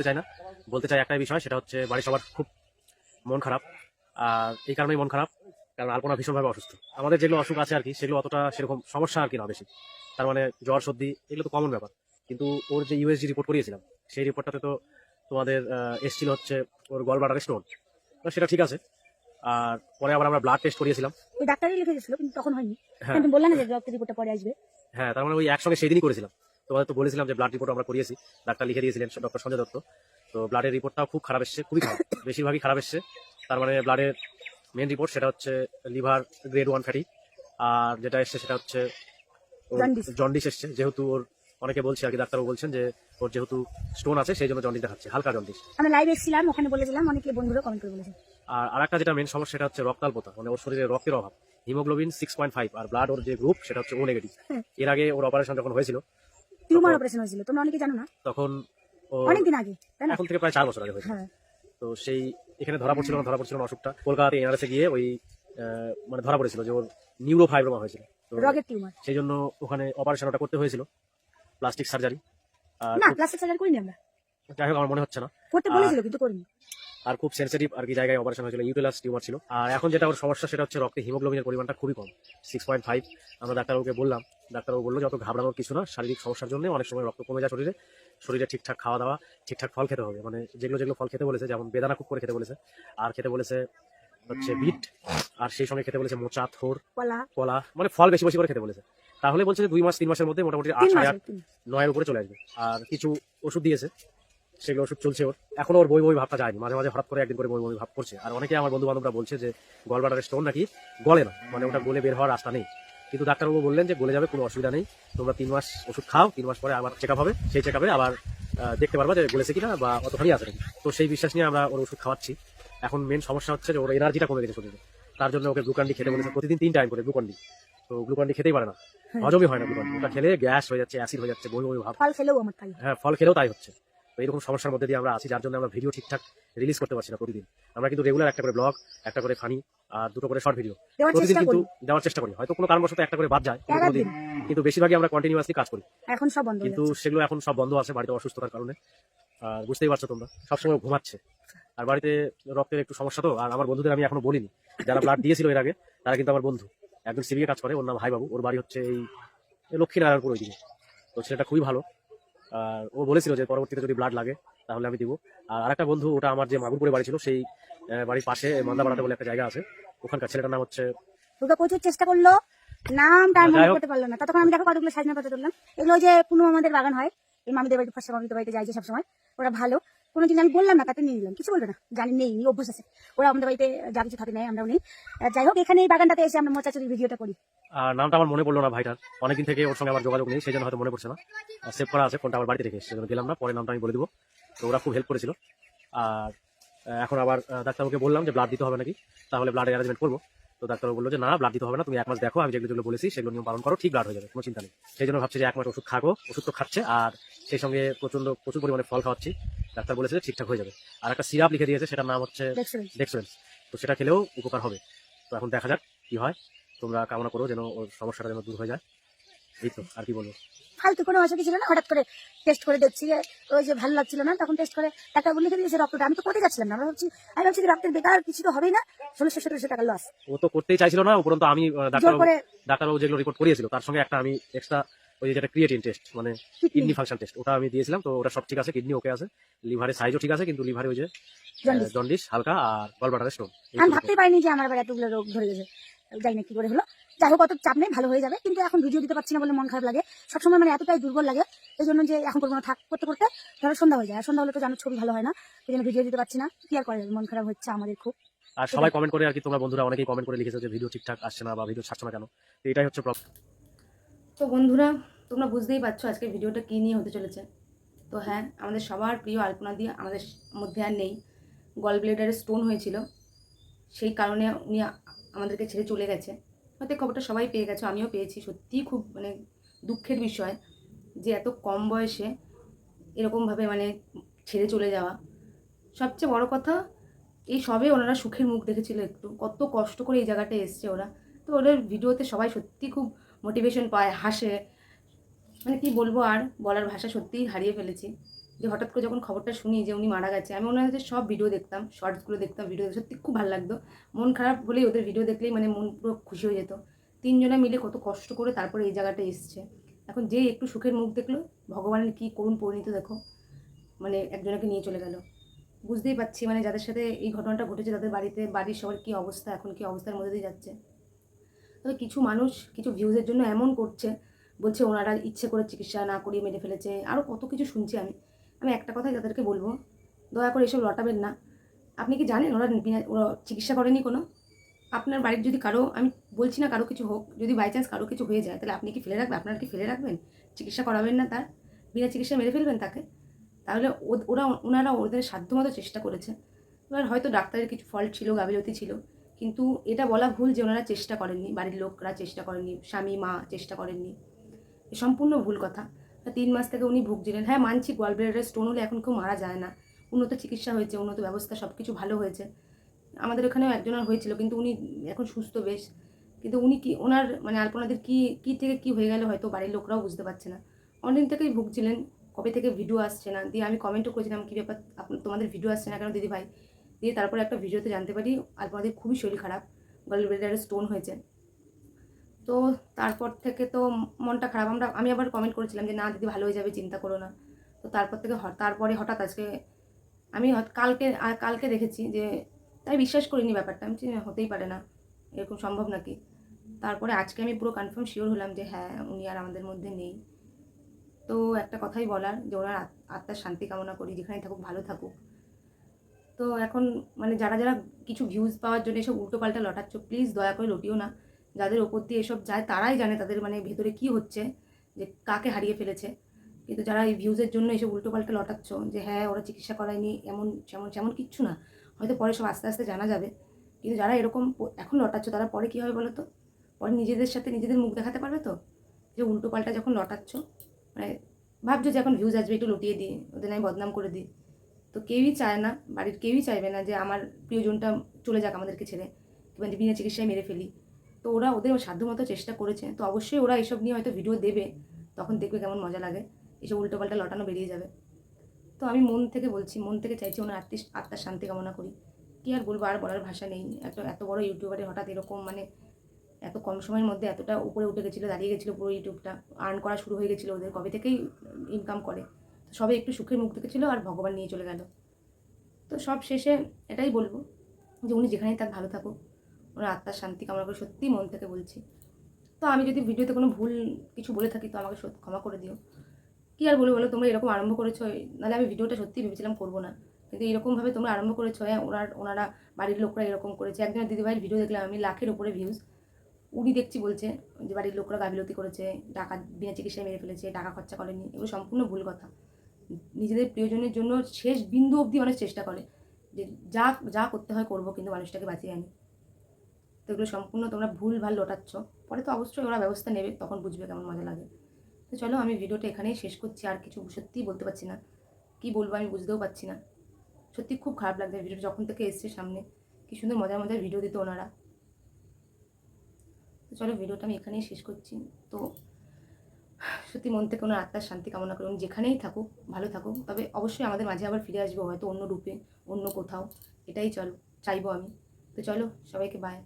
বলতে চাই না। বলতে চাই একটাই বিষয় সেটা হচ্ছে বাড়ির সবার খুব মন খারাপ। আর এই কারণেই মন খারাপ কারণ আলপনা ভীষণভাবে অসুস্থ। আমাদের যেগুলো অসুখ আছে আর কি সেগুলো অতটা সেরকম সমস্যা আর কি না বেশি। তার মানে জ্বর সর্দি এগুলো তো কমন ব্যাপার। কিন্তু ওর যে ইউএসজি রিপোর্ট করিয়েছিলাম সেই রিপোর্টটাতে তো তোমাদের এসছিল হচ্ছে ওর গলবাটারে স্টোন সেটা ঠিক আছে। আর পরে আবার আমরা ব্লাড টেস্ট করিয়েছিলাম। ওই ডাক্তারই লিখে দিয়েছিল কিন্তু তখন হয়নি। হ্যাঁ। বললাম না যে রক্তের রিপোর্টটা পরে আসবে। হ্যাঁ তার মানে ওই একসঙ্গে সেই দিনই করেছিলাম। তোমাদের তো বলেছিলাম যে ব্লাড রিপোর্ট আমরা করিয়েছি। ডাক্তার লিখে দিয়েছিলেন ডক্টর সঞ্জয় দত্ত। তো ব্লাডের রিপোর্টটাও খুব খারাপ এসছে খুবই খারাপ বেশিরভাগই খারাপ এসছে। তার মানে ব্লাডের মেন রিপোর্ট সেটা হচ্ছে লিভার গ্রেড ওয়ান ফ্যাটি আর যেটা এসছে সেটা হচ্ছে জন্ডিস এসছে। যেহেতু ওর অনেকে বলছে আর কি ডাক্তারও বলছেন যে ওর যেহেতু স্টোন আছে সেই জন্য জন্ডিস দেখাচ্ছে হালকা জন্ডিস আমরা লাইভ এসেছিলাম ওখানে বলেছিলাম অনেকে বন্ধুরা কমেন্ট করে বলেছে। আর আরেকটা যেটা মেন সমস্যা সেটা হচ্ছে রক্তাল্পতা মানে ওর শরীরে রক্তের অভাব। হিমোগ্লোবিন সিক্স পয়েন্ট ফাইভ আর ব্লাড ওর যে গ্রুপ সেটা হচ্ছে ও নেগেটিভ এর আগে ওর অপারেশন যখন হয়েছিল টিউমার অপারেশন হয়েছিল। তোমরা অনেকে জানো না? তখন অনেকদিন আগে তাই না? এখন থেকে প্রায় চার বছর আগে হয়েছে। হ্যাঁ। তো সেই এখানে ধরা পড়ছিল না ধরা পড়ছিল না অসুখটা। কলকাতাতে এনআরএসে গিয়ে ওই মানে ধরা পড়েছিল যে ওর নিউরোফাইব্রোমা হয়েছিল। রগের টিউমার। সেই জন্য ওখানে অপারেশন ওটা করতে হয়েছিল প্লাস্টিক সার্জারি আর না প্লাস্টিক সার্জারি করিনি আমরা। যাই হোক আমার মনে হচ্ছে না। করতে বলেছিল কিন্তু করিনি। আর খুব সেন্সিটিভ আর কি জায়গায় অপারেশন হয়েছিল ইউটেলাস টিউমার ছিল। আর এখন যেটা ওর সমস্যা সেটা হচ্ছে রক্তে হিমোগ্লোবিনের পরিমাণটা খুবই কম সিক্স পয়েন্ট ফাইভ আমরা ডাক্তারবাবুকে বললাম ডাক্তারবাবু বলল যত ঘাবড়ানোর কিছু না শারীরিক সমস্যার জন্য অনেক সময় রক্ত কমে যায় শরীরে শরীরে ঠিকঠাক খাওয়া দাওয়া ঠিকঠাক ফল খেতে হবে। মানে যেগুলো যেগুলো ফল খেতে বলেছে যেমন বেদানা খুব করে খেতে বলেছে আর খেতে বলেছে হচ্ছে বিট আর সেই সঙ্গে খেতে বলেছে মোচা থোর কলা। কলা মানে ফল বেশি বেশি করে খেতে বলেছে। তাহলে বলছে যে দুই মাস তিন মাসের মধ্যে মোটামুটি আট সাড়ে আট নয়ের উপরে চলে আসবে। আর কিছু ওষুধ দিয়েছে সেগুলো ওষুধ চলছে ওর। এখনও ওর বই বই ভাবটা যায়নি। মাঝে মাঝে হঠাৎ করে একদিন করে বই বই ভাব করছে। আর অনেকে আমার বন্ধু বান্ধবরা বলছে যে গলবাটারের স্টোন নাকি? গলে না। মানে ওটা গলে বের হওয়ার রাস্তা নেই। কিন্তু ডাক্তারবাবু বললেন যে গলে যাবে কোনো অসুবিধা নেই। তোমরা তিন মাস ওষুধ খাও তিন মাস পরে আবার চেক হবে। সেই চেক আবার দেখতে পারবা যে গলেছে কিনা বা অতখানি আছে তো সেই বিশ্বাস নিয়ে আমরা ওর ওষুধ খাওয়াচ্ছি। এখন মেন সমস্যা হচ্ছে যে ওর এনার্জিটা কমে গেছে শরীরে। তার জন্য ওকে গ্লুকান্ডি খেতে বলেছে। প্রতিদিন তিন টাইম করে গ্লুকান্ডি তো গ্লুকান্ডি খেতেই পারে না। হজমই হয় না গ্লুকান্ডি ওটা খেলে গ্যাস হয়ে যাচ্ছে অ্যাসিড হয়ে যাচ্ছে বই বই ভাব। ফল খেলেও আমার তাই হ্যাঁ ফল খেলেও তাই হচ্ছে। এরকম সমস্যার মধ্যে দিয়ে আমরা আছি যার জন্য আমরা ভিডিও ঠিকঠাক রিলিজ করতে পারছি না প্রতিদিন। আমরা কিন্তু রেগুলার একটা করে ব্লগ একটা করে ফানি আর দুটো করে শর্ট ভিডিও প্রতিদিন কিন্তু দেওয়ার চেষ্টা করি। হয়তো কোনো কারণবশত একটা করে বাদ যায় কোনো কোনো একদিন দিন কিন্তু বেশিরভাগই আমরা কন্টিনিউয়াসলি কাজ করি। এখন সব বন্ধ কিন্তু সেগুলো এখন সব বন্ধ আছে বাড়িতে অসুস্থতার কারণে। আর বুঝতেই পারছ তোমরা সবসময় ঘুমাচ্ছে। আর বাড়িতে রক্তের একটু সমস্যা তো আর আমার বন্ধুদের আমি এখনও বলিনি। যারা ব্লাড দিয়েছিল এর আগে তারা কিন্তু আমার বন্ধু। একজন সিভিকে কাজ করে ওর নাম ভাই বাবু। ওর বাড়ি হচ্ছে এই এই লক্ষ্মীনারায়ণপুর ওইদিকে তো ছেলেটা খুবই ভালো। আর ও বলেছিল যে পরবর্তীতে যদি ব্লাড লাগে তাহলে আমি দিব। আর আরেকটা বন্ধু ওটা আমার যে মাগুরপুরে বাড়ি ছিল সেই বাড়ির পাশে মান্দাপাড়াতে বলে একটা জায়গা আছে। ওখানকার ছেলেটার নাম হচ্ছে দুর্গা প্রচুর চেষ্টা করল। যাই মনে করতে পারল না। ততক্ষণ আমি দেখো কতগুলো সাজানো পাতা তুললাম। এগুলো যে পুনু আমাদের বাগান হয় এই মামিদের বাড়িতে ফার্স্ট মামিদের বাড়িতে যাই যে সবসময়। ওরা ভালো। কোনোদিন আমি বললাম না, তাতে নিয়ে নিলাম। কিছু বলবে না জানি নেই, অভ্যাস আছে। ওরা আমাদের বাড়িতে যা কিছু থাকে নেই, আমরাও নেই। যাই হোক, এখানে এই বাগানটাতে এসে আমরা মোচা চুরির ভিডিওটা করি। আর নামটা আমার মনে পড়ল না ভাইটার। অনেকদিন থেকে ওর সঙ্গে আমার যোগাযোগ নেই, সেই জন্য হয়তো মনে পড়ছে না। সেভ করা আছে ফোনটা আমার বাড়িতে রেখে সেজন্য গেলাম না, পরে নামটা আমি বলে দিব। তো ওরা খুব হেল্প করেছিল। আর এখন আবার ডাক্তারবাবুকে বললাম যে ব্লাড দিতে হবে নাকি, তাহলে ব্লাডের অ্যারেঞ্জমেন্ট করব। তো ডাক্তারবাবু বলল যে, না ব্লাড দিতে হবে না, তুমি এক মাস দেখো, আমি যেগুলো বলেছি, সেগুলো নিয়ম পালন করো, ঠিক ব্লাড হয়ে যাবে, কোনো চিন্তা নেই। সেই জন্য ভাবছি যে এক মাস ওষুধ খাব, ওষুধ তো খাচ্ছে আর সেই সঙ্গে প্রচণ্ড প্রচুর পরিমাণে ফল খাওয়াচ্ছি। ডাক্তার বলেছে যে ঠিকঠাক হয়ে যাবে। আর একটা সিরাপ লিখে দিয়েছে সেটার নাম হচ্ছে দেখছ তো সেটা খেলেও উপকার হবে। তো এখন দেখা যাক কি হয়। তোমরা কামনা করো যেন ওর সমস্যাটা যেন দূর হয়ে যায়। এই তো আর কি বলব ফালতু কোনো অসুবিধা ছিল না। হঠাৎ করে টেস্ট করে দেখছি যে ওই যে ভালো লাগছিল না তখন টেস্ট করে ডাক্তার বলে দিয়েছে রক্তটা আমি তো করতে যাচ্ছিলাম না। আমি ভাবছি আমি ভাবছি রক্তের বেকার কিছু তো হবেই না। ষোলোশো সতেরোশো টাকা লস ও তো করতেই চাইছিল না উপরন্ত আমি ডাক্তারবাবু যেগুলো রিপোর্ট করিয়েছিল তার সঙ্গে একটা আমি এক্সট্রা ওই যেটা ক্রিয়েটিন টেস্ট মানে কিডনি ফাংশন টেস্ট ওটা আমি দিয়েছিলাম তো ওটা সব ঠিক আছে কিডনি ওকে আছে লিভারের সাইজও ঠিক আছে কিন্তু লিভারে ওই যে জন্ডিস হালকা আর গলবাটারের স্টোন আমি ভাবতেই পারিনি যে আমার এতগুলো রোগ ধরে গেছে। জানি না কি করে হলো। যাই হোক অত চাপ নেই ভালো হয়ে যাবে। কিন্তু এখন ভিডিও দিতে পারছি না বলে মন খারাপ লাগে। সবসময় মানে এতটাই দুর্বল লাগে এই জন্য যে এখন করব না থাক করতে করতে ধরো সন্ধ্যা হয়ে যায়। আর সন্ধ্যা হলে তো জানো ছবি ভালো হয় না। এই জন্য ভিডিও দিতে পারছি না। কি আর করে মন খারাপ হচ্ছে আমাদের খুব। আর সবাই কমেন্ট করে আর কি তোমরা বন্ধুরা অনেকেই কমেন্ট করে লিখেছো যে ভিডিও ঠিকঠাক আসছে না বা ভিডিও ছাড়ছো না কেন। তো এটাই হচ্ছে প্রবলেম তো বন্ধুরা তোমরা বুঝতেই পারছ আজকে ভিডিওটা কী নিয়ে হতে চলেছে। তো হ্যাঁ আমাদের সবার প্রিয় আলপনা দিয়ে আমাদের মধ্যে আর নেই। গল ব্লেডারে স্টোন হয়েছিল। সেই কারণে উনি আমাদেরকে ছেড়ে চলে গেছে। হয়তো খবরটা সবাই পেয়ে গেছো, আমিও পেয়েছি। সত্যিই খুব মানে দুঃখের বিষয় যে এত কম বয়সে এরকমভাবে মানে ছেড়ে চলে যাওয়া। সবচেয়ে বড় কথা, এই সবে ওনারা সুখের মুখ দেখেছিল একটু। কত কষ্ট করে এই জায়গাটায় এসছে ওরা। তো ওদের ভিডিওতে সবাই সত্যি খুব মোটিভেশন পায়, হাসে। মানে কি বলব আর? বলার ভাষা সত্যিই হারিয়ে ফেলেছি। যে হঠাৎ করে যখন খবরটা শুনি যে উনি মারা গেছে, আমি ওনাদের সব ভিডিও দেখতাম শর্টসগুলো দেখতাম ভিডিও সত্যি খুব ভালো লাগতো। মন খারাপ হলেই ওদের ভিডিও দেখলেই মানে মন পুরো খুশি হয়ে যেত। তিনজনে মিলে কত কষ্ট করে তারপরে এই জায়গাটা এসছে। এখন যে একটু সুখের মুখ দেখল, ভগবানের কী করুণ পরিণত দেখো মানে একজনকে নিয়ে চলে গেল। বুঝতেই পারছি মানে যাদের সাথে এই ঘটনাটা ঘটেছে, তাদের বাড়িতে, বাড়ির সবার কী অবস্থা, এখন কী অবস্থার মধ্যে দিয়ে যাচ্ছে। তবে কিছু মানুষ, কিছু ভিউজের জন্য এমন করছে বলছে ওনারা ইচ্ছে করে চিকিৎসা না করিয়ে মেরে ফেলেছে আরও কত কিছু শুনছি আমি। আমি একটা কথাই তাদেরকে বলব, দয়া করে এসব লটাবেন না। আপনি কি জানেন ওরা ওরা চিকিৎসা করেনি কোনো? আপনার বাড়ির যদি কারও, আমি বলছি না কারও কিছু হোক, যদি বাই চান্স কারও কিছু হয়ে যায়, তাহলে আপনি কি ফেলে রাখবেন? আপনারা কি ফেলে রাখবেন? চিকিৎসা করাবেন না তার? বিনা চিকিৎসা মেরে ফেলবেন তাকে? তাহলে ওরা, ওনারা ওদের সাধ্যমতো চেষ্টা করেছে। এবার হয়তো ডাক্তারের কিছু ফল্ট ছিল, গাফিলতি ছিল, কিন্তু এটা বলা ভুল যে ওনারা চেষ্টা করেননি। বাড়ির লোকরা চেষ্টা করেননি, স্বামী, মা চেষ্টা করেননি। সম্পূর্ণ ভুল কথা। তিন মাস থেকে উনি ভুগছিলেন। হ্যাঁ মানছি গোয়ালব্লেডারের স্টোন হলে এখন কেউ মারা যায় না। উন্নত চিকিৎসা হয়েছে, উন্নত ব্যবস্থা সব কিছু ভালো হয়েছে। আমাদের ওখানেও একজনের হয়েছিল, কিন্তু উনি এখন সুস্থ বেশ। কিন্তু উনি কি, ওনার মানে আলপনাদের কি কি থেকে কি হয়ে গেল হয়তো বাড়ির লোকরাও বুঝতে পারছে না। অনেকদিন থেকেই ভুগছিলেন, কবে থেকে ভিডিও আসছে না? দিয়ে আমি কমেন্টও করেছিলাম, কী ব্যাপার তোমাদের ভিডিও আসছে না কেন দিদি ভাই দিয়ে তারপরে একটা ভিডিওতে জানতে পারি, আলপনাদের খুবই শরীর খারাপ গলব্লেডারের স্টোন হয়েছে। তো তারপর থেকে তো মনটা খারাপ। আমরা, আমি আবার কমেন্ট করেছিলাম যে, না দিদি, ভালো হয়ে যাবে, চিন্তা করো না। তো তারপর থেকে তারপরে হঠাৎ আজকে আমি কালকে কালকে দেখেছি যে, তাই বিশ্বাস করিনি ব্যাপারটা। আমি হতেই পারে না, এরকম সম্ভব নাকি? তারপরে আজকে আমি পুরো কনফার্ম শিওর হলাম যে হ্যাঁ উনি আর আমাদের মধ্যে নেই। তো একটা কথাই বলার, যে ওনার আত- আত্মার শান্তি কামনা করি যেখানে থাকুক, ভালো থাকুক। তো এখন মানে যারা যারা কিছু ভিউজ পাওয়ার জন্য এসব উল্টোপাল্টা লটাচ্ছ প্লিজ দয়া করে লটিও না। যাদের ওপর দিয়ে এসব যায়, তারাই জানে তাদের মানে ভেতরে কি হচ্ছে, যে কাকে হারিয়ে ফেলেছে। কিন্তু যারা এই ভিউজের জন্য এসব উল্টোপাল্টা লটাচ্ছ, যে হ্যাঁ ওরা চিকিৎসা করায়নি, এমন যেমন যেমন কিচ্ছু না, হয়তো পরে সব আস্তে আস্তে জানা যাবে। কিন্তু যারা এরকম এখন লটাচ্ছ, তারা পরে কী হবে বলো তো পরে নিজেদের সাথে নিজেদের মুখ দেখাতে পারবে তো? যে উল্টোপাল্টা যখন লটাচ্ছ মানে ভাবছ যে এখন ভিউজ আসবে, একটু লটিয়ে দিই ওদের আমি বদনাম করে দিই তো কেউই চায় না, বাড়ির কেউই চাইবে না যে আমার প্রিয়জনটা চলে যাক আমাদেরকে ছেড়ে, কিংবা বিনা চিকিৎসায় মেরে ফেলি। তো ওরা ওদের সাধ্যমতো চেষ্টা করেছে। তো অবশ্যই ওরা এসব নিয়ে হয়তো ভিডিও দেবে। তখন দেখবে কেমন মজা লাগে। এসব উল্টোপাল্টা লটানো বেরিয়ে যাবে। তো আমি মন থেকে বলছি, মন থেকে চাইছি ওনার আত্মি, আত্মার শান্তি কামনা করি। কী আর বলব, আর বলার ভাষা নেই। এত এত বড় ইউটিউবারে হঠাৎ এরকম মানে এত কম সময়ের মধ্যে এতটা উপরে উঠে গেছিল, দাঁড়িয়ে গেছিল পুরো ইউটিউবটা আর্ন করা শুরু হয়ে গেছিল ওদের, কবে থেকেই ইনকাম করে। তো সবে একটু সুখের মুখ দেখেছিলো আর ভগবান নিয়ে চলে গেল। তো সব শেষে এটাই বলব যে উনি যেখানেই তার ভালো থাকুক। ওনার আত্মার শান্তি কামনা করে, সত্যি মন থেকে বলছি। তো আমি যদি ভিডিওতে কোনো ভুল কিছু বলে থাকি, তো আমাকে ক্ষমা করে দিও। কী আর বলব বলো, তোমরা এরকম আরম্ভ করেছ নাহলে আমি ভিডিওটা সত্যি ভেবেছিলাম করব না। কিন্তু এরকমভাবে তোমরা আরম্ভ করেছ হ্যাঁ ওনার, ওনারা, বাড়ির লোকরা এরকম করেছে। একজন দিদিভাইয়ের ভিডিও দেখলাম আমি, লাখের উপরে ভিউজ উনি দেখছি বলছে যে বাড়ির লোকরা গাফিলতি করেছে, টাকা, বিনা চিকিৎসায় মেরে ফেলেছে, টাকা খরচা করেনি, এগুলো সম্পূর্ণ ভুল কথা। নিজেদের প্রিয়জনের জন্য শেষ বিন্দু অবধি মানুষ চেষ্টা করে যে যা যা করতে হয় করব, কিন্তু মানুষটাকে বাঁচিয়ে আনি। এগুলো সম্পূর্ণ তোমরা ভুল ভালো লোটাচ্ছ। পরে তো অবশ্যই ওরা ব্যবস্থা নেবে, তখন বুঝবে কেমন মজা লাগে। তো চলো আমি ভিডিওটা এখানেই শেষ করছি, আর কিছু সত্যিই বলতে পারছি না। কি বলব আমি বুঝতেও পারছি না। সত্যি খুব খারাপ লাগছে ভিডিওটা যখন থেকে এসছে সামনে। কি সুন্দর মজার মজার ভিডিও দিত ওনারা। তো চলো ভিডিওটা আমি এখানেই শেষ করছি। তো সত্যি মন থেকে ওনার আত্মার শান্তি কামনা করুন যেখানেই থাকুক, ভালো থাকুক। তবে অবশ্যই আমাদের মাঝে আবার ফিরে আসব হয়তো অন্য রূপে, অন্য কোথাও। এটাই চলো, চাইব আমি। তো চলো সবাইকে বাই